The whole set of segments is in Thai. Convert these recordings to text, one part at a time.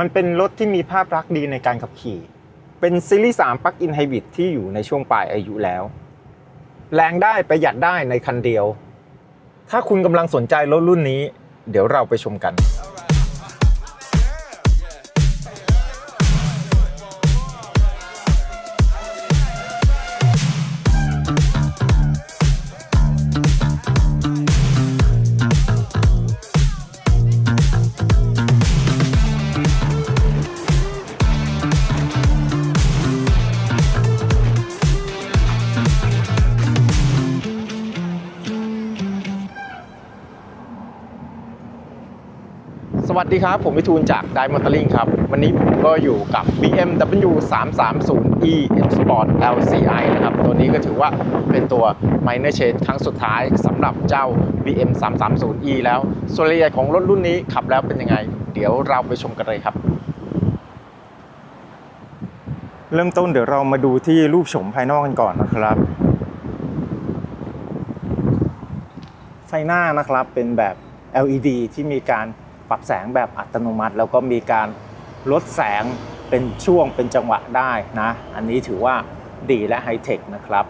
มันเป็นรถที่มีภาพลักษณ์ดีในการขับขี่ เป็นซีรีส์3ปลั๊กอินไฮบริดที่อยู่ในช่วงปลายอายุแล้ว แรงได้ประหยัดได้ในคันเดียว ถ้าคุณกำลังสนใจรถรุ่นนี้ เดี๋ยวเราไปชมกัน ดีครับ ผมวิทูลจาก d i m o n t e r i n g ครับ วันนี้ผมก็อยู่กับ BMW 330e Sport LCI นะครับ ตัวนี้ก็ถือว่าเป็นตัว minor change ครั้งสุดท้ายสำหรับเจ้า BM 330e แล้วส่วนรายละเอียดของรถรุ่นนี้ขับแล้วเป็นยังไง เดี๋ยวเราไปชมกันเลยครับ เริ่มต้นเดี๋ยวเรามาดูที่รูปโฉมภายนอกกันก่อนนะครับ ไฟหน้านะครับเป็นแบบ LED ที่มีการ ปรับแสงแบบอัตโนมัติ แล้วก็มีการลดแสงเป็นช่วงเป็นจังหวะได้นะ อันนี้ถือว่าดีและไฮเทคนะครับ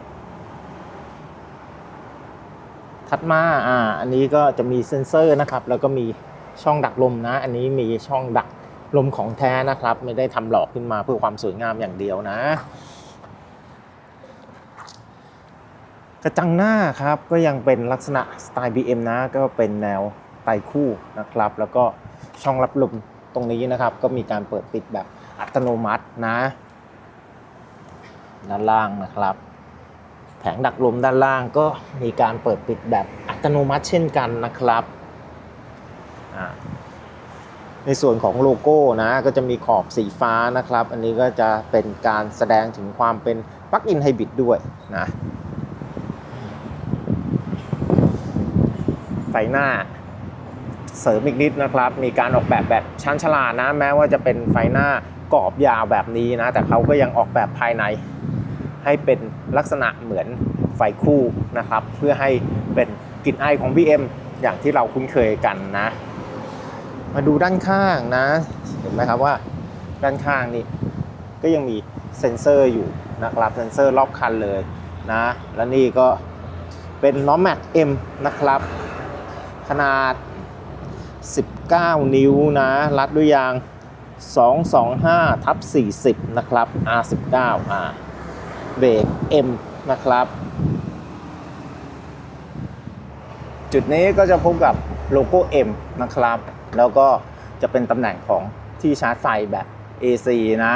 ถัดมาอ่าอันนี้ก็จะมีเซ็นเซอร์นะครับ แล้วก็มีช่องดักลมนะ อันนี้มีช่องดักลมของแท้นะครับ ไม่ได้ทำหลอกขึ้นมาเพื่อความสวยงามอย่างเดียวนะกระจังหน้าครับก็ยังเป็นลักษณะสไตล์ BM นะก็เป็นแนว ไตคู่นะครับ แล้วก็ช่องรับลมตรงนี้นะครับ ก็มีการเปิดปิดแบบอัตโนมัตินะ ด้านล่างนะครับ แผงดักลมด้านล่างก็มีการเปิดปิดแบบอัตโนมัติเช่นกันนะครับในส่วนของโลโก้นะก็จะมีขอบสีฟ้านะครับ อันนี้ก็จะเป็นการแสดงถึงความเป็นปลั๊กอินไฮบริดด้วยนะไฟหน้า เสริมอีกนิดนะครับ มีการออกแบบแบบชั้นฉลาดนะ แม้ว่าจะเป็นไฟหน้ากรอบยาวแบบนี้นะ แต่เขาก็ยังออกแบบภายใน ให้เป็นลักษณะเหมือนไฟคู่นะครับ เพื่อให้เป็นกลิ่นไอายของ BM อย่างที่เราคุ้นเคยกันนะ มาดูด้านข้างนะ เห็นไหมครับว่าด้านข้างนี่ก็ยังมีเซ็นเซอร์อยู่นะครับเซ็นเซอร์รอบคันเลยนะ และนี่ก็เป็นล้อแม็ก M นะครับ ขนาด 19 นิ้วนะ รัดด้วยยาง 225ทับ40 นะครับ R19 อ่าเบรก M นะครับ จุดนี้ก็จะพบกับโลโก้ M นะครับ แล้วก็จะเป็นตำแหน่งของที่ชาร์จไฟแบบ AC นะ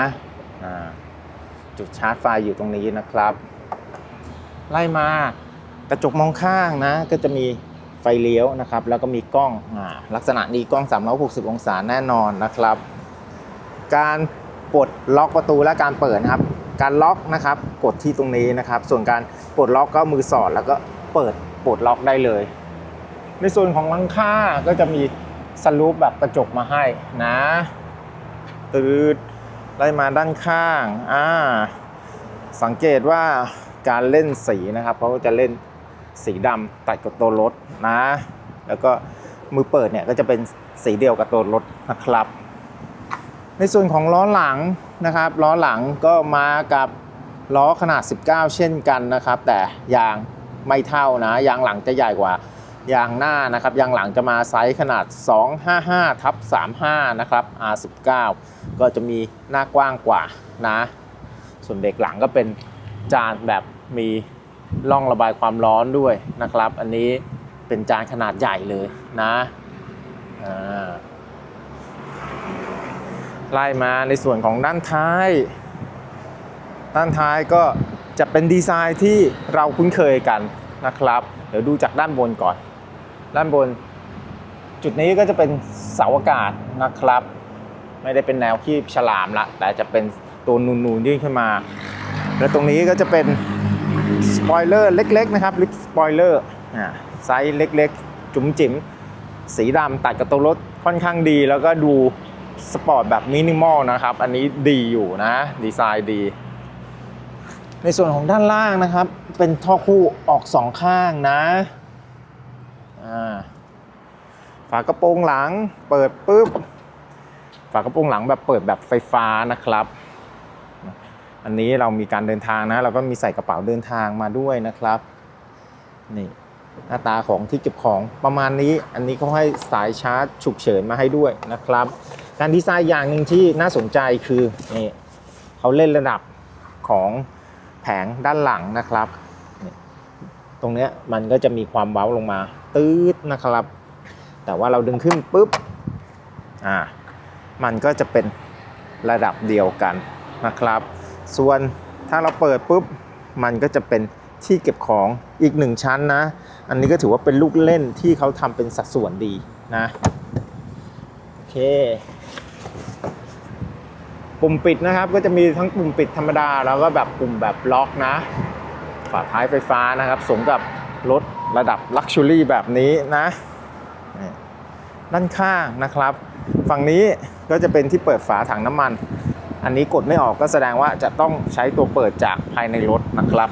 จุดชาร์จไฟอยู่ตรงนี้นะครับ ไล่มากระจกมองข้างนะ ก็จะมี ไฟเลี้ยวนะครับ แล้วก็มีกล้องอลักษณะนี้กล้อง 360 องศาแน่นอนนะครับ การปลดล็อกประตูและการเปิดนะครับ การล็อกนะครับกดที่ตรงนี้นะครับ ส่วนการปลดล็อกก็มือสอดแล้วก็เปิดปลดล็อกได้เลย ในส่วนของหลังคาก็จะมีสลูปแบบกระจกมาให้นะตืดไล่มาด้านข้างอ่าสังเกตว่าการเล่นสีนะครับเขาก็จะเล่น สีดำตัดกับตัวรถนะ แล้วก็มือเปิดเนี่ยก็จะเป็นสีเดียวกับตัวรถนะครับ ในส่วนของล้อหลังนะครับล้อหลังก็มากับล้อขนาด 19 เช่นกันนะครับ แต่ยางไม่เท่านะ ยางหลังจะใหญ่กว่ายางหน้านะครับยางหลังจะมาไซส์ขนาด 255ทับ35 นะครับ R19 ก็จะมีหน้ากว้างกว่านะ ส่วนเบรกหลังก็เป็นจานแบบมี ร่องระบายความร้อนด้วยนะครับ อันนี้เป็นจานขนาดใหญ่เลยนะไล่มาในส่วนของด้านท้าย ด้านท้ายก็จะเป็นดีไซน์ที่เราคุ้นเคยกันนะครับ เดี๋ยวดูจากด้านบนก่อน ด้านบน จุดนี้ก็จะเป็นเสาอากาศนะครับ ไม่ได้เป็นแนวคีบฉลามละแต่จะเป็นตัวนูนๆยื่นขึ้นมา และตรงนี้ก็จะเป็น สปอยเลอร์เล็ก ๆ นะครับลิปสปอยเลอร์ไซส์เล็ก ๆ จุ๋มจิ๋มสีดำตัดกับตัวรถค่อนข้างดี แล้วก็ดูสปอร์ตแบบมินิมอลนะครับ อันนี้ดีอยู่นะ ดีไซน์ดี ในส่วนของด้านล่างนะครับ เป็นท่อคู่ออกสองข้างนะฝากระโปรงหลังเปิดปุ๊บ ฝากระโปรงหลังแบบเปิดแบบไฟฟ้านะครับ อันนี้เรามีการเดินทางนะ เราก็มีใส่กระเป๋าเดินทางมาด้วยนะครับ นี่หน้าตาของที่เก็บของประมาณนี้ อันนี้เขาให้สายชาร์จฉุกเฉินมาให้ด้วยนะครับ การดีไซน์อย่างหนึ่งที่น่าสนใจคือนี่เขาเล่นระดับของแผงด้านหลังนะครับ ตรงเนี้ยมันก็จะมีความเว้าลงมาตืดนะครับ แต่ว่าเราดึงขึ้นปุ๊บ อ่า มันก็จะเป็นระดับเดียวกันนะครับ ส่วนถ้าเราเปิดปุ๊บมันก็จะเป็นที่เก็บของอีกหนึ่งชั้นนะ อันนี้ก็ถือว่าเป็นลูกเล่นที่เขาทำเป็นสัดส่วนดีนะโอเค ปุ่มปิดนะครับก็จะมีทั้งปุ่มปิดธรรมดา แล้วก็แบบปุ่มแบบล็อกนะ ฝาท้ายไฟฟ้านะครับ สมกับรถระดับลักชัวรี่แบบนี้นะนี่ด้านข้างนะครับ ฝั่งนี้ก็จะเป็นที่เปิดฝาถังน้ำมัน อันนี้กดไม่ออกก็แสดงว่าจะต้องใช้ตัวเปิดจากภายในรถนะครับ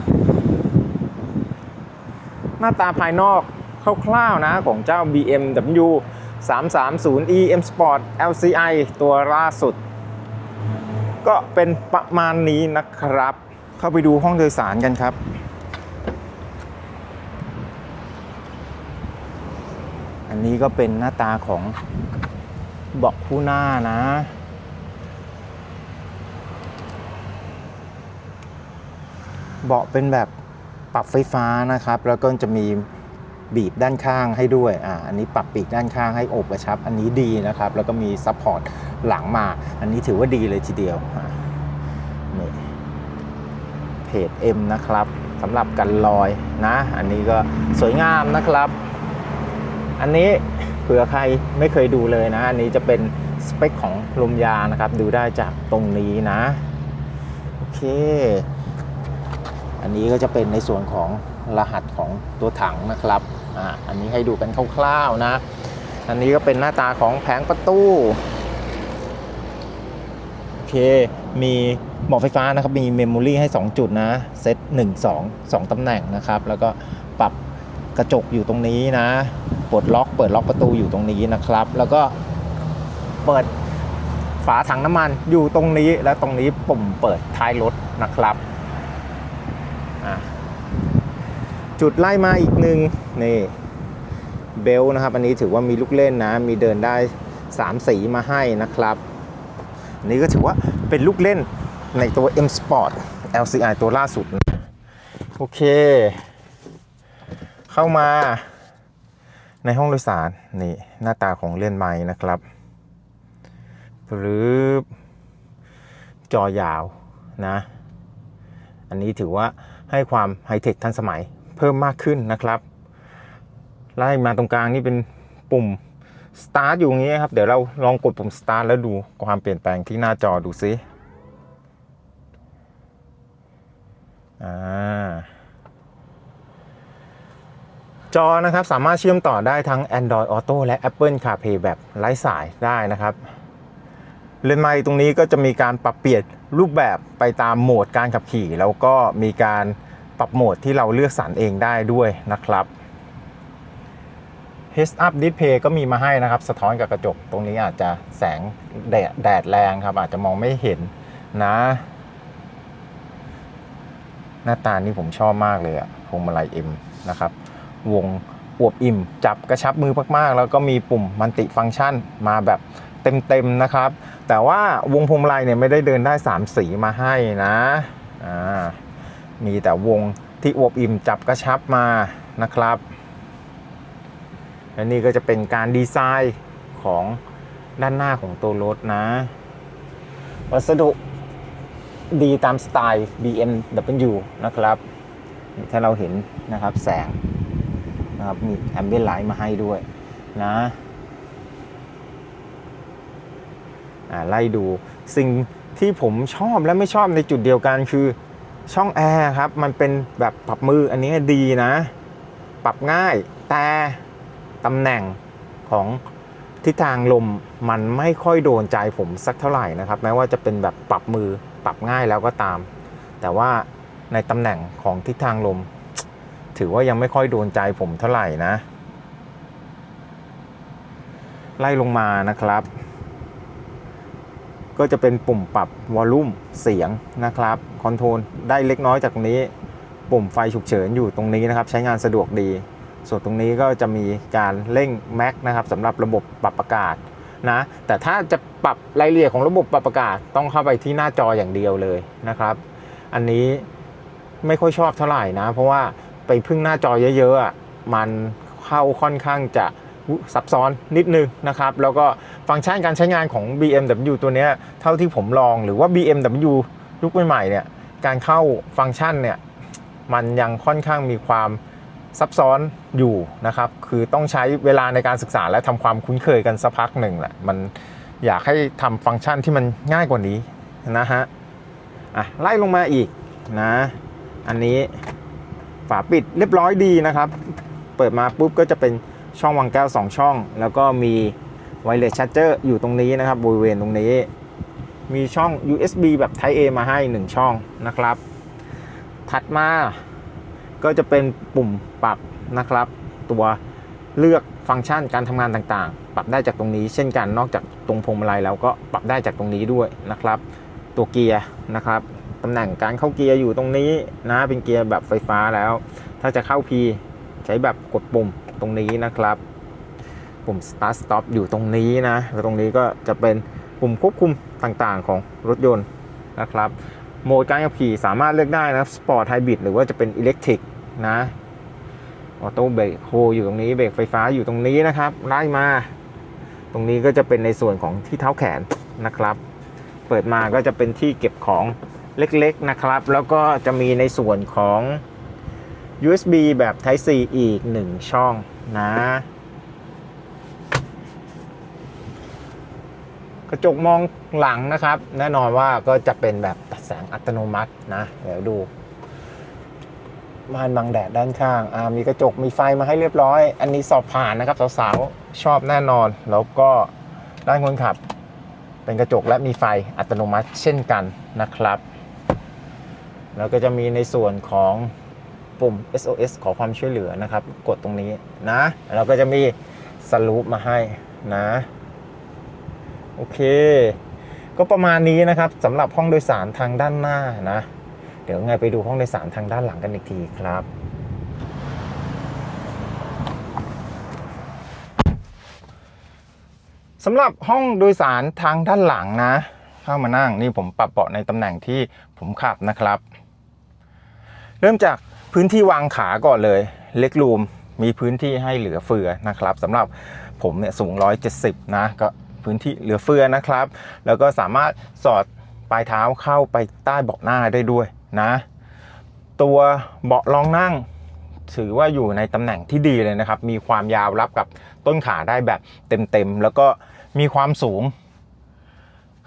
หน้าตาภายนอกคร่าวๆนะของเจ้า BMW 330e M Sport LCI ตัวล่าสุด ก็เป็นประมาณนี้นะครับ เข้าไปดูห้องโดยสารกันครับอันนี้ก็เป็นหน้าตาของเบาะคู่หน้านะ เบาะเป็นแบบปรับไฟฟ้านะครับ แล้วก็จะมีบีบด้านข้างให้ด้วยอ่าอันนี้ปรับปีกด้านข้างให้อบกระชับ อันนี้ดีนะครับ แล้วก็มีซัพพอร์ตหลังมา อันนี้ถือว่าดีเลยทีเดียวนี่เพจ M นะครับสำหรับกันลอยนะ อันนี้ก็สวยงามนะครับ อันนี้เผื่อใครไม่เคยดูเลยนะ อันนี้จะเป็นสเปคของลมยางนะครับ ดูได้จากตรงนี้นะ โอเค อันนี้ก็จะเป็นในส่วนของรหัสของตัวถังนะครับอ่าอันนี้ให้ดูกันคร่าวๆนะ อันนี้ก็เป็นหน้าตาของแผงประตูโอเคมีหมอไฟฟ้านะครับมีเมมโมรีให้ 2 จุดนะเซต1 2 2ตำแหน่งนะครับ แล้วก็ปรับกระจกอยู่ตรงนี้นะปลดล็อก เปิดล็อกประตูอยู่ตรงนี้นะครับ แล้วก็เปิดฝาถังน้ำมันอยู่ตรงนี้และตรงนี้ปุ่มเปิดท้ายรถนะครับ จุดไล่มาอีกหนึ่งนี่เบลนะครับ อันนี้ถือว่ามีลูกเล่นนะ มีเดินได้ 3 สีมาให้นะครับอันนี้ก็ถือว่าเป็นลูกเล่นในตัว M Sport LCI ตัวล่าสุด โอเค เข้ามาในห้องโดยสาร นี่หน้าตาของเล่นไม้นะครับปรื๊บจอยาวนะ อันนี้ถือว่า ให้ความไฮเทคทันสมัยเพิ่มมากขึ้นนะครับ ไล่มาตรงกลางนี่เป็นปุ่ม Start อยู่อย่างนี้ครับ เดี๋ยวเราลองกดปุ่ม Start แล้วดูความเปลี่ยนแปลงที่หน้าจอดูซิอจอนะครับสามารถเชื่อมต่อได้ทั้ง Android Auto และ Apple CarPlay แบบไร้สายได้นะครับ เลนส์ไมค์ตรงนี้ก็จะมีการปรับเปลี่ยน รูปแบบไปตามโหมดการขับขี่ แล้วก็มีการปรับโหมดที่เราเลือกสรรเองได้ด้วยนะครับ Heads Up Display ก็มีมาให้นะครับ สะท้อนกับกระจกตรงนี้อาจจะแสงแดดแดดแรงครับ อาจจะมองไม่เห็นนะ หน้าตานี่ผมชอบมากเลยอะพวงมาลัย M นะครับ วงอวบอิ่ม จับกระชับมือมากๆ แล้วก็มีปุ่มมัลติฟังก์ชันมาแบบเต็มๆนะครับ แต่ว่าวงพวงมาลัยเนี่ยไม่ได้เดินได้ 3 สีมาให้นะอ่ามีแต่วงที่อวบอิ่มจับกระชับมานะครับและนี่ก็จะเป็นการดีไซน์ของด้านหน้าของตัวรถนะ วัสดุดีตามสไตล์ BMW นะครับ ถ้าเราเห็นนะครับแสงนะครับมีแอมเบียนไลท์มาให้ด้วยนะ อ่า ไล่ดูสิ่งที่ผมชอบและไม่ชอบในจุดเดียวกันคือช่องแอร์ครับ มันเป็นแบบปรับมืออันนี้ดีนะ ปรับง่ายแต่ตำแหน่งของทิศทางลมมันไม่ค่อยโดนใจผมสักเท่าไหร่นะครับ แม้ว่าจะเป็นแบบปรับมือปรับง่ายแล้วก็ตาม แต่ว่าในตำแหน่งของทิศทางลม ถือว่ายังไม่ค่อยโดนใจผมเท่าไหร่นะ ไล่ลงมานะครับ ก็จะเป็นปุ่มปรับวอลลุ่มเสียงนะครับคอนโทรลได้เล็กน้อยจากตรงนี้ ปุ่มไฟฉุกเฉินอยู่ตรงนี้นะครับ ใช้งานสะดวกดี ส่วนตรงนี้ก็จะมีการเร่งแม็กนะครับสำหรับระบบปรับอากาศนะแต่ถ้าจะปรับรายละเอียดของระบบปรับอากาศต้องเข้าไปที่หน้าจออย่างเดียวเลยนะครับ อันนี้ไม่ค่อยชอบเท่าไหร่นะ เพราะว่าไปพึ่งหน้าจอเยอะๆมันเข้าค่อนข้างจะ ซับซ้อนนิดนึงนะครับ แล้วก็ฟังก์ชันการใช้งานของ BMW ตัวนี้เท่าที่ผมลองหรือว่า BMW ยุคใหม่ๆเนี่ยการเข้าฟังก์ชันเนี่ยมันยังค่อนข้างมีความซับซ้อนอยู่นะครับ คือต้องใช้เวลาในการศึกษาและทำความคุ้นเคยกันสักพักหนึ่งแหละมันอยากให้ทำฟังก์ชันที่มันง่ายกว่านี้นะฮะอะไล่ลงมาอีกนะ อันนี้ฝาปิดเรียบร้อยดีนะครับ เปิดมาปุ๊บก็จะเป็น ช่องวางแก้ว 2 ช่อง แล้วก็มีไวเลสชาร์เจอร์อยู่ตรงนี้นะครับบริเวณตรงนี้ มีช่อง USB แบบ Type A มาให้ 1 ช่องนะครับ ถัดมาก็จะเป็นปุ่มปรับนะครับ ตัวเลือกฟังก์ชันการทำงานต่างๆ ปรับได้จากตรงนี้ เช่นกันนอกจากตรงพวงมาลัยแล้วก็ปรับได้จากตรงนี้ด้วยนะครับ ตัวเกียร์นะครับตำแหน่งการเข้าเกียร์อยู่ตรงนี้นะเป็นเกียร์แบบไฟฟ้าแล้ว ถ้าจะเข้า P ใช้แบบกดปุ่ม ตรงนี้นะครับ ปุ่ม start stop อยู่ตรงนี้นะแล้วตรงนี้ก็จะเป็นปุ่มควบคุมต่างๆของรถยนต์นะครับโหมดการขับขี่สามารถเลือกได้นะสปอร์ตไฮบริดหรือว่าจะเป็นอิเล็กทริกนะออโต้เบรกโฮอยู่ตรงนี้เบรกไฟฟ้าอยู่ตรงนี้นะครับไล่มา ตรงนี้ก็จะเป็นในส่วนของที่เท้าแขนนะครับ เปิดมาก็จะเป็นที่เก็บของเล็กๆนะครับ แล้วก็จะมีในส่วนของ USB แบบ Type C อีก 1 ช่อง นะ กระจกมองหลังนะครับ แน่นอนว่าก็จะเป็นแบบตัดแสงอัตโนมัตินะ เดี๋ยวดูม่านบังแดดด้านข้าง อ่า มีกระจก มีไฟมาให้เรียบร้อย อันนี้สอบผ่านนะครับสาวๆ ชอบแน่นอน แล้วก็ด้านคนขับ เป็นกระจกและมีไฟอัตโนมัติเช่นกันนะครับ แล้วก็จะมีในส่วนของ ปุ่ม SOS ขอความช่วยเหลือนะครับ กดตรงนี้นะแล้วก็จะมีสลูปมาให้นะ โอเค ก็ประมาณนี้นะครับสำหรับห้องโดยสารทางด้านหน้านะ เดี๋ยวไงไปดูห้องโดยสารทางด้านหลังกันอีกทีครับสำหรับห้องโดยสารทางด้านหลังนะ เข้ามานั่งนี่ผมปรับเบาะในตำแหน่งที่ผมขับนะครับ เริ่มจาก พื้นที่วางขาก่อนเลย เล็กรูมมีพื้นที่ให้เหลือเฟือนะครับสำหรับผมเนี่ยสูง 170 นะก็พื้นที่เหลือเฟือนะครับ แล้วก็สามารถสอดปลายเท้าเข้าไปใต้เบาะหน้าได้ด้วยนะ ตัวเบาะรองนั่ง ถือว่าอยู่ในตำแหน่งที่ดีเลยนะครับ มีความยาวรับกับต้นขาได้แบบเต็มๆ แล้วก็มีความสูง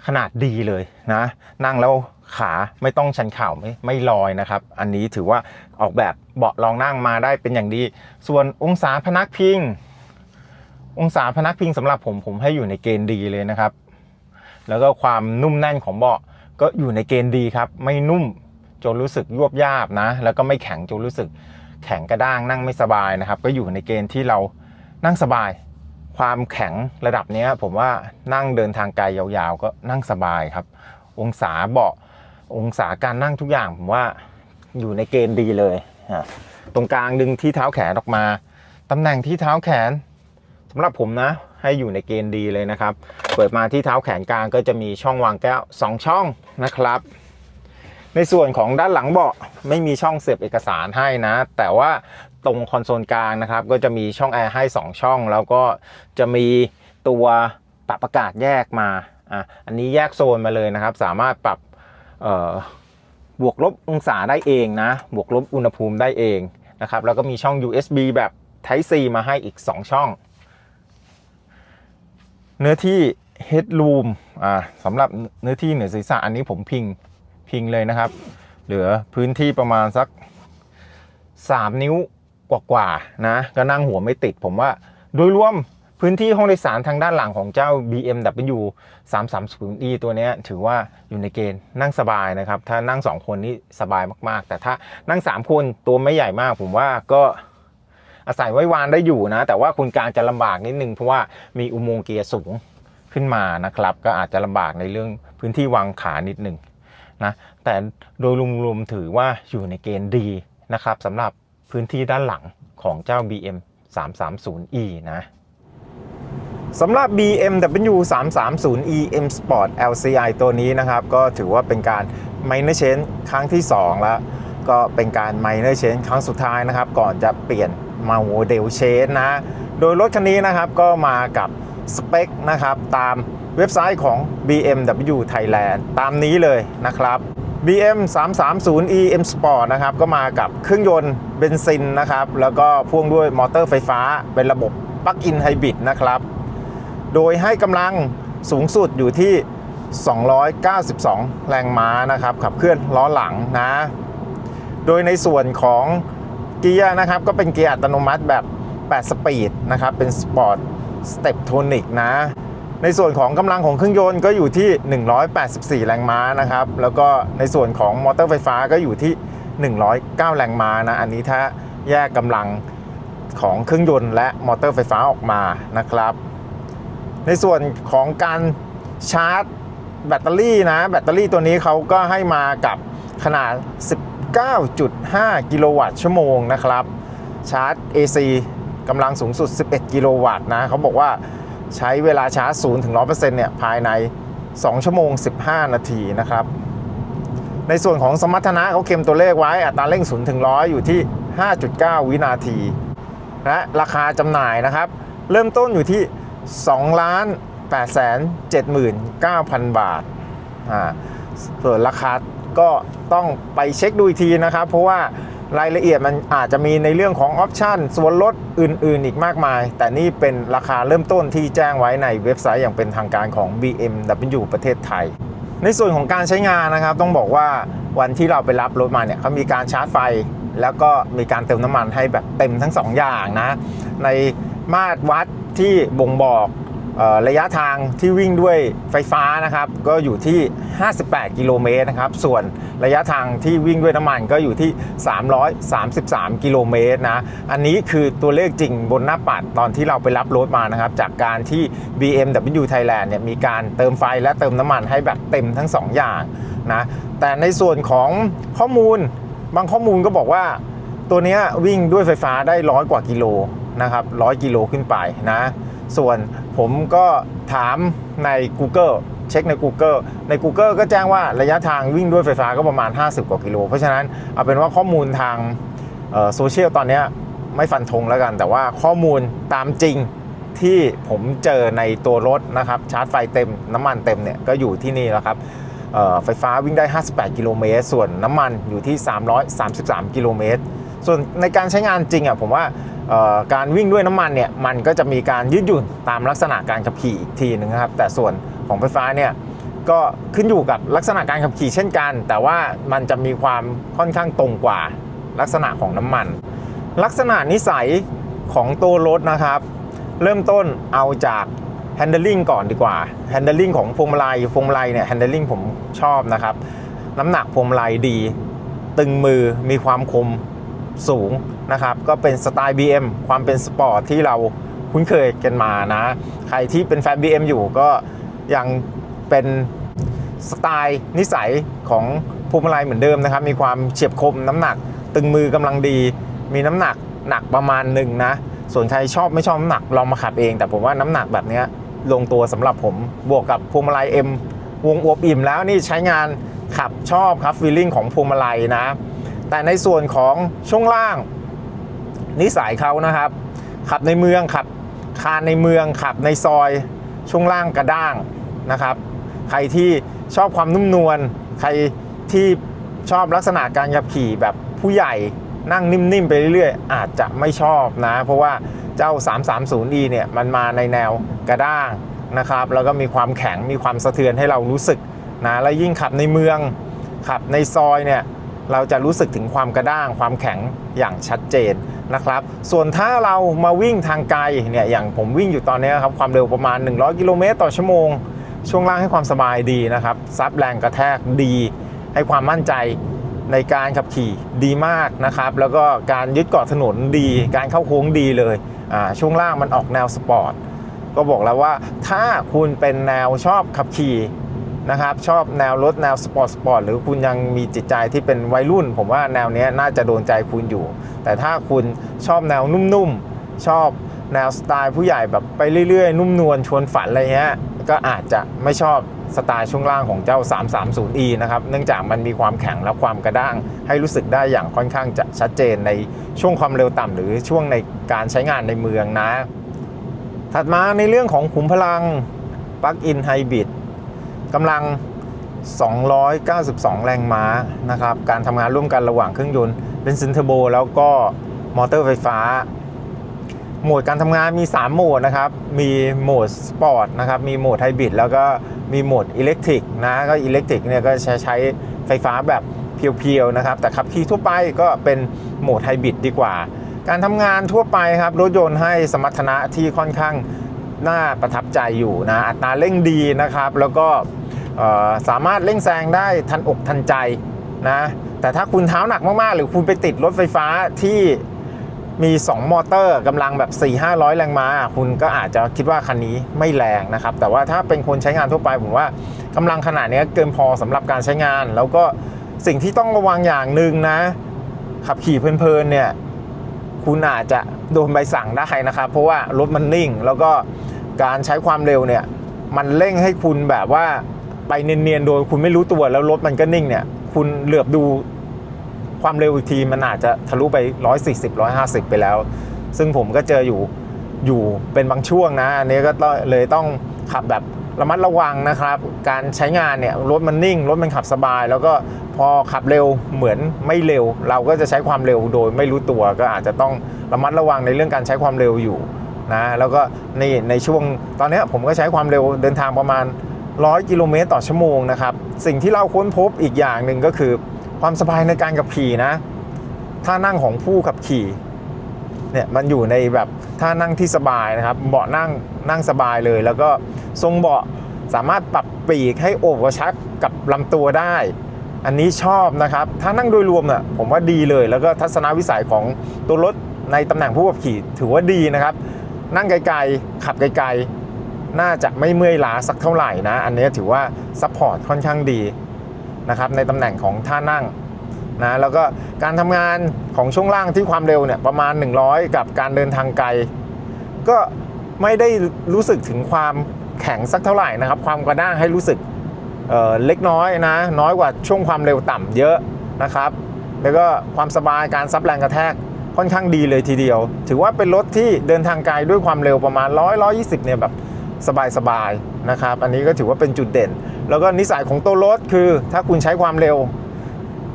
ขนาดดีเลยนะ นั่งแล้ว ขาไม่ต้องชันเข่าไม่ไม่ลอยนะครับ อันนี้ถือว่าออกแบบเบาะรองนั่งมาได้เป็นอย่างดี ส่วนองศาพนักพิง องศาพนักพิงสำหรับผมผมให้อยู่ในเกณฑ์ดีเลยนะครับ แล้วก็ความนุ่มแน่นของเบาะก็อยู่ในเกณฑ์ดีครับ ไม่นุ่มจนรู้สึกยวบยาบนะ แล้วก็ไม่แข็งจนรู้สึกแข็งกระด้างนั่งไม่สบายนะครับ ก็อยู่ในเกณฑ์ที่เรานั่งสบาย ความแข็งระดับนี้ผมว่านั่งเดินทางไกลยาวๆ ก็นั่งสบายครับ องศาเบาะ องศาการนั่งทุกอย่างผมว่าอยู่ในเกณฑ์ดีเลยอะตรงกลางดึงที่เท้าแขนออกมาตำแหน่งที่เท้าแขนสำหรับผมนะ ให้อยู่ในเกณฑ์ดีเลยนะครับ เปิดมาที่เท้าแขนกลางก็จะมีช่องวางแก้ว 2 ช่องนะครับ ในส่วนของด้านหลังเบาะไม่มีช่องเสียบเอกสารให้นะ แต่ว่าตรงคอนโซลกลางนะครับ ก็จะมีช่องแอร์ให้ 2 ช่อง แล้วก็จะมีตัวปรับอากาศแยกมาอะอันนี้แยกโซนมาเลยนะครับ สามารถปรับ บวกลบองศาได้เองนะ บวกลบอุณหภูมิได้เองนะครับ แล้วก็มีช่อง USB แบบ Type C มาให้อีก 2 ช่อง เนื้อที่ headroom อ่าสำหรับเนื้อที่เหนือศีรษะอันนี้ผมพิงพิงเลยนะครับ เหลือพื้นที่ประมาณสัก 3 นิ้วกว่าๆนะ ก็นั่งหัวไม่ติดผมว่าโดยรวม พื้นที่ห้องโดยสารทางด้านหลังของเจ้า BMW 330e ตัวนี้ถือว่าอยู่ในเกณฑ์นั่งสบายนะครับ ถ้านั่ง 2 คนนี่สบายมากๆ แต่ถ้านั่ง 3 คนตัวไม่ใหญ่มาก ผมว่าก็อาศัยไว้วานได้อยู่นะ แต่ว่าคุณกลางจะลำบากนิดนึง เพราะว่ามีอุโมงค์เกียร์สูงขึ้นมานะครับ ก็อาจจะลำบากในเรื่องพื้นที่วางขานิดหนึ่งนะแต่โดยรวมๆถือว่าอยู่ในเกณฑ์ดีนะครับสำหรับพื้นที่ด้านหลังของเจ้า BM 330e นะ สำหรับ BMW 330e M Sport LCI ตัวนี้นะครับ ก็ถือว่าเป็นการ minor change ครั้งที่ 2 แล้ว ก็เป็นการ minor change ครั้งสุดท้ายนะครับ ก่อนจะเปลี่ยนมาโมเดล change นะ โดยรถคันนี้นะครับก็มากับสเปคนะครับตามเว็บไซต์ของ BMW Thailand ตามนี้เลยนะครับ BM 330e M Sport นะครับก็มากับเครื่องยนต์เบนซินนะครับ แล้วก็พ่วงด้วยมอเตอร์ไฟฟ้าเป็นระบบปลั๊กอินไฮบริดนะครับ โดยให้กำลังสูงสุดอยู่ที่ 292 แรงม้านะครับ ขับเคลื่อนล้อหลังนะ โดยในส่วนของเกียร์นะครับ ก็เป็นเกียร์อัตโนมัติแบบ 8 สปีดนะครับ เป็นสปอร์ตสเต็ปโทนิกนะ ในส่วนของกำลังของเครื่องยนต์ก็อยู่ที่ 184 แรงม้านะครับ แล้วก็ในส่วนของมอเตอร์ไฟฟ้าก็อยู่ที่ 109 แรงม้านะ อันนี้ถ้าแยกกำลังของเครื่องยนต์และมอเตอร์ไฟฟ้าออกมานะครับ ในส่วนของการชาร์จแบตเตอรี่นะ แบตเตอรี่ตัวนี้เขาก็ให้มากับขนาด 19.5 กิโลวัตต์ชั่วโมงนะครับ ชาร์จ AC กำลังสูงสุด 11 กิโลวัตต์นะเขาบอกว่าใช้เวลาชาร์จ0ถึง100%เนี่ยภายใน 2 ชั่วโมง 15 นาทีนะครับ ในส่วนของสมรรถนะเขาเข็มตัวเลขไว้อัตราเร่ง0ถึง100 อยู่ที่ 5.9 วินาที และราคาจำหน่ายนะครับ เริ่มต้นอยู่ที่ 2ล้าน8แสน79,000 บาทอ่าส่วนราคาก็ต้องไปเช็คดูอีกทีนะครับ เพราะว่ารายละเอียดมันอาจจะมีในเรื่องของออปชันส่วนลดอื่น ๆ อีกมากมาย แต่นี่เป็นราคาเริ่มต้นที่แจ้งไว้ในเว็บไซต์อย่างเป็นทางการของ BMW ประเทศไทย ในส่วนของการใช้งานนะครับ ต้องบอกว่าวันที่เราไปรับรถมาเนี่ยเขามีการชาร์จไฟ แล้วก็มีการเติมน้ำมันให้แบบเต็มทั้ง 2 อย่างนะ ใน มาตรวัดที่บ่งบอกออระยะทางที่วิ่งด้วยไฟฟ้านะครับ ก็อยู่ที่ 58 กิโลเมตรนะครับ ส่วนระยะทางที่วิ่งด้วยน้ำมันก็อยู่ที่ 333 กิโลเมตรนะ อันนี้คือตัวเลขจริงบนหน้าปัดตอนที่เราไปรับรถมานะครับ จากการที่ BMW Thailand เนี่ยมีการเติมไฟและเติมน้ำมันให้แบบเต็มทั้ง 2 อย่างนะ แต่ในส่วนของข้อมูลบางข้อมูลก็บอกว่าตัวนี้วิ่งด้วยไฟฟ้าได้ร้อยกว่ากิโล นะครับร้อยกิโลขึ้นไปนะ ส่วนผมก็ถามใน Google เช็คใน Google ใน Google ก็แจ้งว่าระยะทางวิ่งด้วยไฟฟ้าก็ประมาณ 50 กว่ากิโล เพราะฉะนั้นเอาเป็นว่าข้อมูลทางโซเชียลตอนนี้ไม่ฟันธงแล้วกัน แต่ว่าข้อมูลตามจริงที่ผมเจอในตัวรถนะครับ ชาร์จไฟเต็มน้ำมันเต็มเนี่ยก็อยู่ที่นี่แล้วครับไฟฟ้าวิ่งได้ 58 กิโลเมตร ส่วนน้ำมันอยู่ที่ 333 กิโลเมตร ส่วนในการใช้งานจริงอะผมว่าการวิ่งด้วยน้ำมันเนี่ยมันก็จะมีการยืดหยุ่นตามลักษณะการขับขี่อีกทีหนึงครับแต่ส่วนของไฟฟ้าเนี่ยก็ขึ้นอยู่กับลักษณะการขับขี่เช่นกัน แต่ว่ามันจะมีความค่อนข้างตรงกว่าลักษณะของน้ำมัน ลักษณะนิสัยของตัวรถนะครับ เริ่มต้นเอาจาก handling ก่อนดีกว่า handling ของพวงมาลัยพวงมาลัยเนี่ย handling ผมชอบนะครับ น้ำหนักพวงมาลัยดี ตึงมือมีความคม สูงนะครับ ก็เป็นสไตล์ BM ความเป็นสปอร์ตที่เราคุ้นเคยกันมานะ ใครที่เป็นแฟน BM อยู่ก็ยังเป็นสไตล์นิสัยของพวงมาลัยเหมือนเดิมนะครับ มีความเฉียบคมน้ำหนัก ตึงมือกำลังดี มีน้ำหนักหนักประมาณหนึ่งนะ ส่วนใครชอบไม่ชอบน้ำหนักลองมาขับเอง แต่ผมว่าน้ำหนักแบบนี้ลงตัวสำหรับผมบวกกับพวงมาลัย M วงอวบอิ่มแล้วนี่ใช้งานขับชอบครับฟีลลิ่งของพวงมาลัยนะ แต่ในส่วนของช่วงล่าง นิสัยเขานะครับ ขับในเมืองขับคานในเมืองขับในซอยช่วงล่างกระด้างนะครับ ใครที่ชอบความนุ่มนวลใครที่ชอบลักษณะการขับขี่แบบผู้ใหญ่นั่งนิ่มๆไปเรื่อยๆ อาจจะไม่ชอบนะ เพราะว่าเจ้า 330e เนี่ยมันมาในแนวกระด้างนะครับ แล้วก็มีความแข็งมีความสะเทือนให้เรารู้สึกนะแล้วยิ่งขับในเมือง ขับในซอยเนี่ย เราจะรู้สึกถึงความกระด้างความแข็งอย่างชัดเจนนะครับ ส่วนถ้าเรามาวิ่งทางไกลเนี่ยอย่างผมวิ่งอยู่ตอนนี้ครับความเร็วประมาณ 100 กิโลเมตรต่อชั่วโมง ช่วงล่างให้ความสบายดีนะครับซับแรงกระแทกดี ให้ความมั่นใจในการขับขี่ดีมากนะครับ แล้วก็การยึดเกาะถนนดี การเข้าโค้งดีเลยอ่าช่วงล่างมันออกแนวสปอร์ตก็บอกแล้วว่าถ้าคุณเป็นแนวชอบขับขี่ นะครับ ชอบแนวรถแนวสปอร์ตสปอร์ตหรือคุณยังมีจิตใจที่เป็นวัยรุ่น ผมว่าแนวนี้น่าจะโดนใจคุณอยู่ แต่ถ้าคุณชอบแนวนุ่มๆ ชอบแนวสไตล์ผู้ใหญ่แบบไปเรื่อยๆ นุ่มนวลชวนฝันอะไรเงี้ยก็อาจจะไม่ชอบสไตล์ช่วงล่างของเจ้า 330e นะครับ เนื่องจากมันมีความแข็งและความกระด้าง ให้รู้สึกได้อย่างค่อนข้างจะชัดเจนในช่วงความเร็วต่ำหรือช่วงในการใช้งานในเมืองนะ ถัดมาในเรื่องของขุมพลังปลั๊กอินไฮบริด กำลัง 292 แรงม้านะครับ การทำงานร่วมกันระหว่างเครื่องยนต์เป็นซินเทอร์โบแล้วก็มอเตอร์ไฟฟ้า โหมดการทำงานมี 3 โหมดนะครับ มีโหมดสปอร์ตนะครับ มีโหมดไฮบริดแล้วก็มีโหมดอิเล็กทริกนะ ก็อิเล็กทริกเนี่ยก็ใช้ใช้ไฟฟ้าแบบเพียวๆนะครับ แต่ขับขี่ทั่วไปก็เป็นโหมดไฮบริดดีกว่า การทำงานทั่วไปครับรถยนต์ให้สมรรถนะที่ค่อนข้าง น่าประทับใจอยู่นะอัตราเร่งดีนะครับ แล้วก็สามารถเร่งแซงได้ทันอกทันใจนะแต่ถ้าคุณเท้าหนักมาก ๆ หรือคุณไปติดรถไฟฟ้าที่มี 2 มอเตอร์กำลังแบบ 4 5 0 0 แรงม้า คุณก็อาจจะคิดว่าคันนี้ไม่แรงนะครับ แต่ว่าถ้าเป็นคนใช้งานทั่วไป ผมว่ากำลังขนาดนี้เกินพอสำหรับการใช้งาน แล้วก็สิ่งที่ต้องระวังอย่างหนึ่งนะ ขับขี่เพลินๆเนี่ย คุณอาจจะโดนใบสั่งได้นะครับ เพราะว่ารถมันนิ่ง แล้วก็การใช้ความเร็วเนี่ย มันเร่งให้คุณแบบว่าไปเนียนๆโดยคุณไม่รู้ตัวแล้วรถมันก็นิ่งเนี่ย คุณเหลือบดูความเร็วอีกทีมันอาจจะทะลุไป 140 150 ไปแล้ว ซึ่งผมก็เจออยู่อยู่เป็นบางช่วงนะ อันนี้ก็เลยต้องขับแบบ ระมัดระวังนะครับ การใช้งานเนี่ยรถมันนิ่ง รถมันขับสบาย แล้วก็พอขับเร็วเหมือนไม่เร็ว เราก็จะใช้ความเร็วโดยไม่รู้ตัวก็อาจจะต้องระมัดระวังในเรื่องการใช้ความเร็วอยู่นะแล้วก็นี่ในช่วงตอนนี้ผมก็ใช้ความเร็วเดินทางประมาณ 100 กิโลเมตรต่อชั่วโมงนะครับ สิ่งที่เราค้นพบอีกอย่างหนึ่งก็คือ ความสบายในการขับขี่นะท่านั่งของผู้ขับขี่ เนี่ยมันอยู่ในแบบท่านั่งที่สบายนะครับเบาะนั่งนั่งสบายเลย แล้วก็ทรงเบาะสามารถปรับปีกให้โอบกระชับกับลำตัวได้ อันนี้ชอบนะครับ ถ้านั่งโดยรวมน่ะผมว่าดีเลย แล้วก็ทัศนวิสัยของตัวรถในตำแหน่งผู้ขับขี่ถือว่าดีนะครับ นั่งไกลๆ ขับไกลๆ น่าจะไม่เมื่อยล้าสักเท่าไหร่นะ อันนี้ถือว่าซัพพอร์ตค่อนข้างดีนะครับในตำแหน่งของท่านั่ง นะแล้วก็การทำงานของช่วงล่างที่ความเร็วเนี่ยประมาณ 100 กับการเดินทางไกล ก็ไม่ได้รู้สึกถึงความแข็งสักเท่าไหร่นะครับ ความกระด้างให้รู้สึกเเล็กน้อยนะน้อยกว่าช่วงความเร็วต่ำเยอะนะครับ แล้วก็ความสบายการซับแรงกระแทกค่อนข้างดีเลยทีเดียว ถือว่าเป็นรถที่เดินทางไกลด้วยความเร็วประมาณ 100 120 เนี่ยแบบสบายๆนะครับ อันนี้ก็ถือว่าเป็นจุดเด่น แล้วก็นิสัยของตัวรถคือถ้าคุณใช้ความเร็ว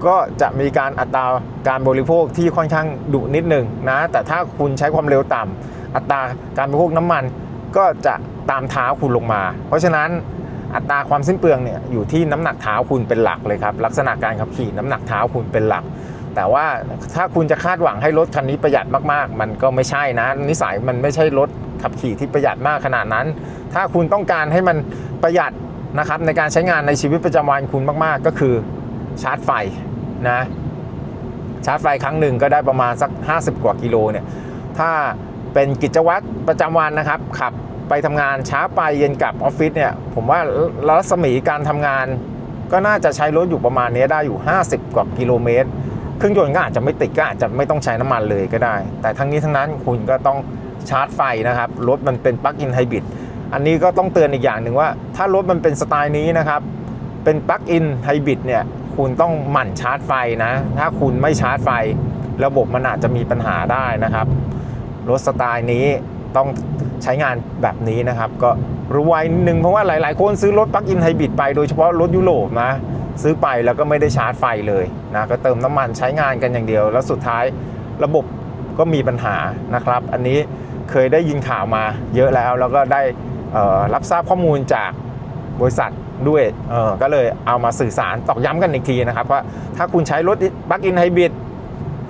ก็จะมีการอัตราการบริโภคที่ค่อนข้างดุนิดหนึ่งนะ แต่ถ้าคุณใช้ความเร็วต่ำอัตราการบริโภคน้ำมันก็จะตามเท้าคุณลงมา เพราะฉะนั้นอัตราความสิ้นเปลืองเนี่ยอยู่ที่น้ำหนักเท้าคุณเป็นหลักเลยครับลักษณะการขับขี่น้ำหนักเท้าคุณเป็นหลัก แต่ว่าถ้าคุณจะคาดหวังให้รถคันนี้ประหยัดมากๆ มันก็ไม่ใช่นะ นิสัยมันไม่ใช่รถขับขี่ที่ประหยัดมากขนาดนั้น ถ้าคุณต้องการให้มันประหยัดนะครับในการใช้งานในชีวิตประจำวันคุณมากๆ ก็คือชาร์จไฟ นะชาร์จไฟครั้งหนึ่งก็ได้ประมาณสัก 50 กว่ากิโลเนี่ยถ้าเป็นกิจวัตรประจำวันนะครับ ขับไปทำงานเช้าไปเย็นกลับออฟฟิศเนี่ยผมว่ารัศมีการทำงาน ก็น่าจะใช้รถอยู่ประมาณนี้ได้อยู่ 50 กว่ากิโลเมตรเครื่องยนต์ก็อาจจะไม่ติดก็อาจจะไม่ต้องใช้น้ำมันเลยก็ได้ แต่ทั้งนี้ทั้งนั้นคุณก็ต้องชาร์จไฟนะครับ รถมันเป็นปลั๊กอินไฮบริดอันนี้ก็ต้องเตือนอีกอย่างหนึ่งว่า ถ้ารถมันเป็นสไตล์นี้นะครับ เป็นปลั๊กอินไฮบริดเนี่ย คุณต้องหมั่นชาร์จไฟนะ ถ้าคุณไม่ชาร์จไฟ ระบบมันอาจจะมีปัญหาได้นะครับ รถสไตล์นี้ต้องใช้งานแบบนี้นะครับ ก็รู้ไว้นิดนึงเพราะว่าหลาย ๆ คนซื้อรถปลั๊กอินไฮบริดไปโดยเฉพาะรถยุโรปนะซื้อไปแล้วก็ไม่ได้ชาร์จไฟเลยนะก็เติมน้ำมันใช้งานกันอย่างเดียว แล้วสุดท้ายระบบก็มีปัญหานะครับ อันนี้เคยได้ยินข่าวมาเยอะแล้วแล้วก็ได้รับทราบข้อมูลจากบริษัท ด้วยเออก็เลยเอามาสื่อสารตอกย้ำกันอีกทีนะครับว่าถ้าคุณใช้รถปลั๊กอินไฮบริด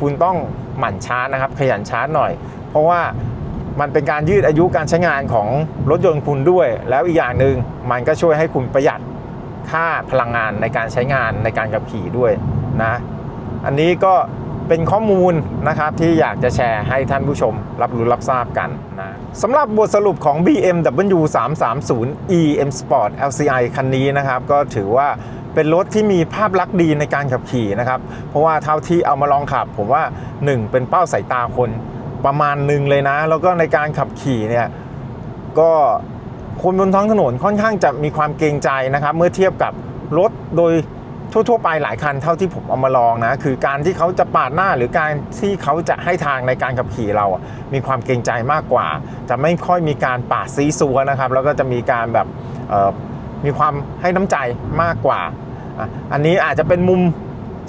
คุณต้องหมั่นชาร์จนะครับ ขยันชาร์จหน่อย เพราะว่ามันเป็นการยืดอายุการใช้งานของรถยนต์คุณด้วย แล้วอีกอย่างหนึ่งมันก็ช่วยให้คุณประหยัดค่าพลังงานในการใช้งานในการขับขี่ด้วยนะ อันนี้ก็ เป็นข้อมูลนะครับที่อยากจะแชร์ให้ท่านผู้ชมรับรู้รับทราบกันนะสำหรับบทสรุปของ BMW 330 e M Sport LCI คันนี้นะครับ ก็ถือว่าเป็นรถที่มีภาพลักษณ์ดีในการขับขี่นะครับ เพราะว่าเท่าที่เอามาลองขับ ผมว่า 1 เป็นเป้าสายตาคนประมาณหนึ่งเลยนะ แล้วก็ในการขับขี่เนี่ยก็คนบนท้องถนนค่อนข้างจะมีความเกรงใจนะครับ เมื่อเทียบกับรถโดย ทั่วๆไปหลายคันเท่าที่ผมเอามาลองนะ คือการที่เขาจะปาดหน้าหรือการที่เขาจะให้ทางในการขับขี่เรา มีความเกรงใจมากกว่า จะไม่ค่อยมีการปาดซีซัวนะครับ แล้วก็จะมีการแบบมีความให้น้ำใจมากกว่า อันนี้อาจจะเป็นมุม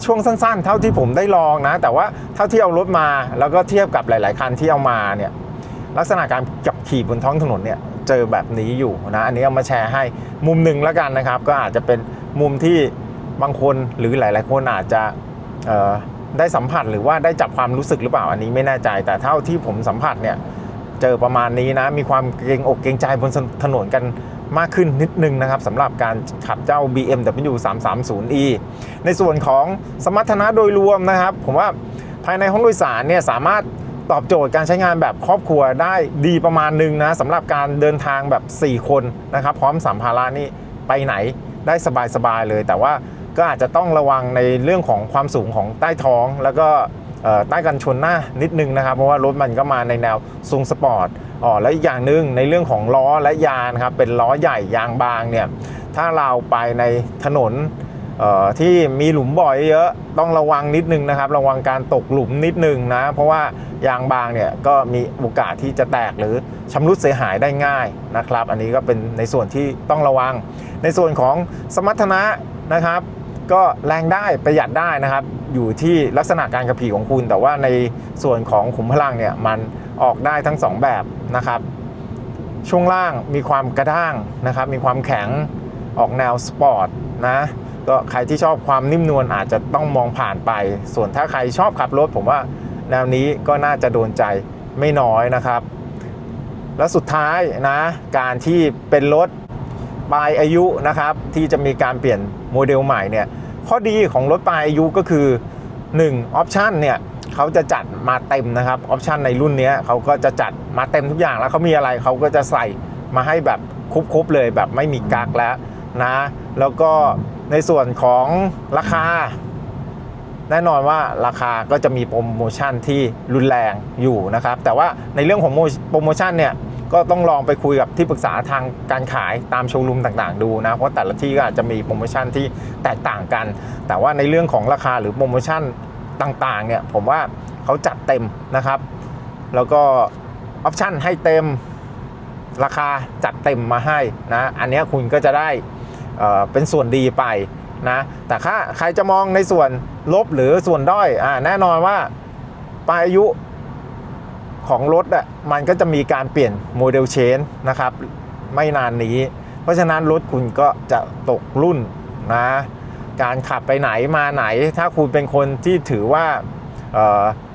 ช่วงสั้นๆ เท่าที่ผมได้ลองนะ แต่ว่าเท่าที่เอารถมาแล้วก็เทียบกับหลายๆคันที่เอามาเนี่ยลักษณะการขับขี่บนท้องถนนเนี่ยเจอแบบนี้อยู่นะ อันนี้เอามาแชร์ให้มุมหนึ่งแล้วกันนะครับ ก็อาจจะเป็นมุมที่ บางคนหรือหลาย ๆ คนอาจจะได้สัมผัสหรือว่าได้จับความรู้สึกหรือเปล่าอันนี้ไม่แน่ใจ แต่เท่าที่ผมสัมผัสเนี่ยเจอประมาณนี้นะ มีความเกรงอกเกรงใจบนถนนกันมากขึ้นนิดนึงนะครับสำหรับการขับเจ้า BMW 330e ในส่วนของสมรรถนะโดยรวมนะครับ ผมว่าภายในห้องโดยสารเนี่ยสามารถตอบโจทย์การใช้งานแบบครอบครัวได้ดีประมาณนึงนะสำหรับการเดินทางแบบ 4 คนนะครับ พร้อมสัมภาระนี่ไปไหนได้สบายๆเลย แต่ว่า ก็อาจจะต้องระวังในเรื่องของความสูงของใต้ท้อง แล้วก็ใต้กันชนหน้านิดนึงนะครับ เพราะว่ารถมันก็มาในแนวทรงสปอร์ตอ๋อและอีกอย่างหนึ่งในเรื่องของล้อและยางครับเป็นล้อใหญ่ยางบางเนี่ยถ้าเราไปในถนนที่มีหลุมบ่อยเยอะต้องระวังนิดนึงนะครับ ระวังการตกหลุมนิดนึงนะ เพราะว่ายางบางเนี่ยก็มีโอกาสที่จะแตกหรือชำรุดเสียหายได้ง่ายนะครับ อันนี้ก็เป็นในส่วนที่ต้องระวัง ในส่วนของสมรรถนะนะครับ ก็แรงได้ประหยัดได้นะครับ อยู่ที่ลักษณะการขับขี่ของคุณ แต่ว่าในส่วนของขุมพลังเนี่ยมันออกได้ทั้งสองแบบนะครับ ช่วงล่างมีความกระด้างนะครับ มีความแข็งออกแนวสปอร์ตนะก็ใครที่ชอบความนิ่มนวลอาจจะต้องมองผ่านไป ส่วนถ้าใครชอบขับรถผมว่าแนวนี้ก็น่าจะโดนใจไม่น้อยนะครับ แล้วสุดท้ายนะ การที่เป็นรถ ปลายอายุนะครับที่จะมีการเปลี่ยนโมเดลใหม่เนี่ยข้อดีของรถปลายอายุก็คือ1ออปชันเนี่ยเขาจะจัดมาเต็มนะครับออปชันในรุ่นเนี้ยเขาก็จะจัดมาเต็มทุกอย่างแล้วเขามีอะไรเขาก็จะใส่มาให้แบบครบๆเลยแบบไม่มีกักแล้วนะแล้วก็ในส่วนของราคา แน่นอนว่าราคาก็จะมีโปรโมชั่นที่รุนแรงอยู่นะครับ แต่ว่าในเรื่องของโปรโมชั่นเนี่ย ก็ต้องลองไปคุยกับที่ปรึกษาทางการขายตามโชว์รูมต่างๆ ดูนะเพราะแต่ละที่ก็อาจจะมีโปรโมชั่นที่แตกต่างกัน แต่ว่าในเรื่องของราคาหรือโปรโมชั่นต่างๆเนี่ยผมว่าเขาจัดเต็มนะครับ แล้วก็ออปชั่นให้เต็มราคาจัดเต็มมาให้นะอันนี้คุณก็จะได้เเป็นส่วนดีไปนะแต่ถ้าใครจะมองในส่วนลบหรือส่วนด้อยอ่าแน่นอนว่าปลายอายุ ของรถอะมันก็จะมีการเปลี่ยนโมเดลเชนนะครับ ไม่นานนี้ เพราะฉะนั้นรถคุณก็จะตกรุ่นนะการขับไปไหนมาไหน ถ้าคุณเป็นคนที่ถือว่า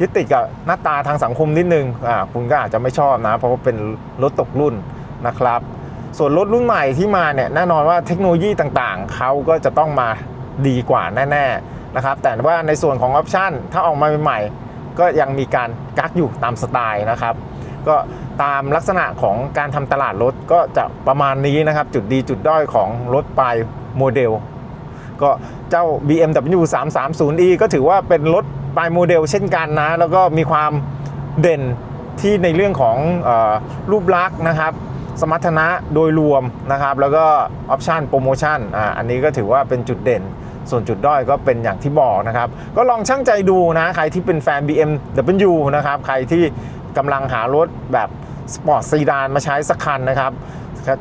ยึดติดกับหน้าตาทางสังคมนิดนึงคุณก็อาจจะไม่ชอบนะ เพราะว่าเป็นรถตกรุ่นนะครับ ส่วนรถรุ่นใหม่ที่มาเนี่ยแน่นอนว่าเทคโนโลยีต่างๆ เขาก็จะต้องมาดีกว่าแน่ ๆนะครับ แต่ว่าในส่วนของออปชันถ้าออกมาใหม่ ก็ยังมีการกักอยู่ตามสไตล์นะครับ ก็ตามลักษณะของการทำตลาดรถก็จะประมาณนี้นะครับ จุดดีจุดด้อยของรถปลายโมเดล ก็เจ้า BMW 330e ก็ถือว่าเป็นรถปลายโมเดลเช่นกันนะ แล้วก็มีความเด่นที่ในเรื่องของออรูปลักษณ์นะครับ สมรรถนะโดยรวมนะครับ แล้วก็ออปชันโปรโมชั่นอ่าอันนี้ก็ถือว่าเป็นจุดเด่น ส่วนจุดด้อยก็เป็นอย่างที่บอกนะครับ ก็ลองช่างใจดูนะ ใครที่เป็นแฟน BMW นะครับ ใครที่กำลังหารถแบบสปอร์ตซีดานมาใช้สักคันนะครับ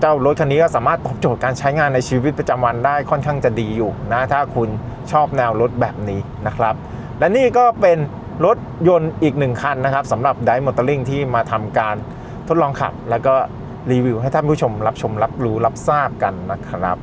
เจ้ารถคันนี้ก็สามารถตอบโจทย์การใช้งานในชีวิตประจำวันได้ค่อนข้างจะดีอยู่นะ ถ้าคุณชอบแนวรถแบบนี้นะครับ และนี่ก็เป็นรถยนต์อีกหนึ่งคันนะครับสำหรับไดมอเตอร์ลิงที่มาทำการทดลองขับ แล้วก็รีวิวให้ท่านผู้ชมรับชมรับรู้รับทราบกันนะครับ